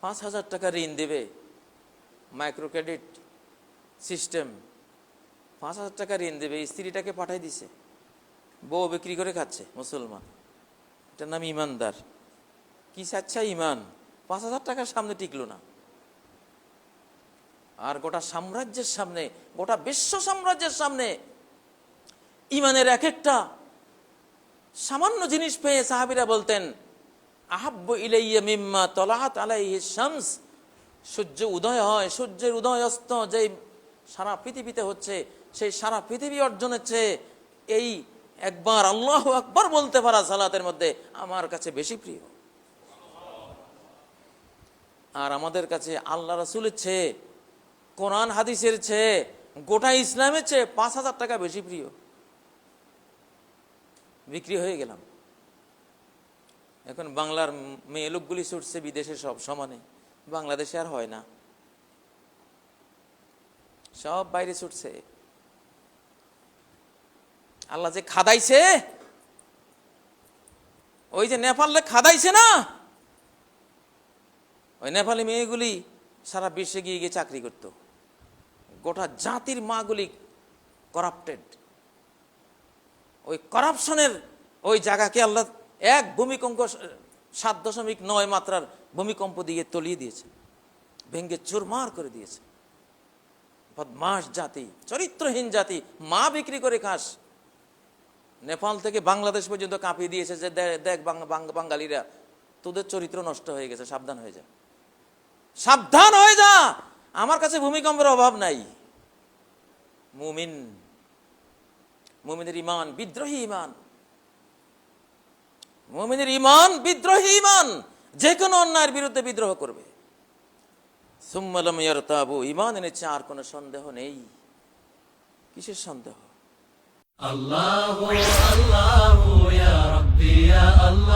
পাঁচ হাজার টাকা ঋণ দেবে মাইক্রো ক্রেডিট সিস্টেম। পাঁচ হাজার টাকা ঋণ দেবে, স্ত্রীটাকে পাঠাই দিছে। বউ বিক্রি করে খাচ্ছে, মুসলমান। এটার নাম ইমানদার। কি চাচ্ছা ইমান? পাঁচ হাজার টাকার সামনে টিকলো না। আর গোটা সাম্রাজ্যের সামনে, গোটা বিশ্ব সাম্রাজ্যের সামনে ইমানের এক একটা সামান্য জিনিস পেয়ে সাহাবিরা বলতেন, আহাব্ব ইলাইয়া মিম্মা তলাহাত আলাইহি শামস। সূর্য উদয় হয়, সূর্যের উদয় অস্ত যে সারা পৃথিবীতে হচ্ছে, সেই সারা পৃথিবী অর্জনের চেয়ে এই একবার আল্লাহ আকবার বলতে পারা সালাতের মধ্যে আমার কাছে বেশি প্রিয়। আর আমাদের কাছে আল্লাহ রাসুলের চেয়ে, কোরআন হাদিসের চেয়ে, গোটা ইসলামের চেয়ে পাঁচ হাজার টাকা বেশি প্রিয়। বিক্রি হয়ে গেলাম। এখন বাংলার মেয়ে লোকগুলি ছুটছে বিদেশে সব সমানে। বাংলাদেশে আর হয় না। সব বাইরে ছুটছে। আল্লাহ যে খাদাইছে, ওই যে নেপালে খাদাইছে না? ওই নেপালি মেয়েগুলি সারা বিশ্বে গিয়ে গিয়ে চাকরি করত। গোটা জাতির মাগুলি করাপ্টেড ওই করাপশনের ওই জায়গাকে আল্লাহ এক ভূমিকম্প, সাত দশমিক নয় মাত্রার ভূমিকম্প দিয়ে তলিয়ে দিয়েছে। ভেঙ্গে চুরমার করে দিয়েছে। বদমাস জাতি, চরিত্রহীন জাতি, মা বিক্রি করে খাস। নেপাল থেকে বাংলাদেশ পর্যন্ত কাঁপিয়ে দিয়েছে যে দেখ বাঙালিরা, তোদের চরিত্র নষ্ট হয়ে গেছে, সাবধান হয়ে যা। সাবধান হয়ে যা! আমার কাছে ভূমিকম্পের অভাব নাই। মুমিন মুমিনের ইমান বিদ্রোহী ইমান মোমিনের ইমান বিদ্রোহী ইমান যে কোনো অন্যায়ের বিরুদ্ধে বিদ্রোহ করবে। সুম্মালাম ইমান এনেছে, আর কোনো সন্দেহ নেই। কিসের সন্দেহ? لا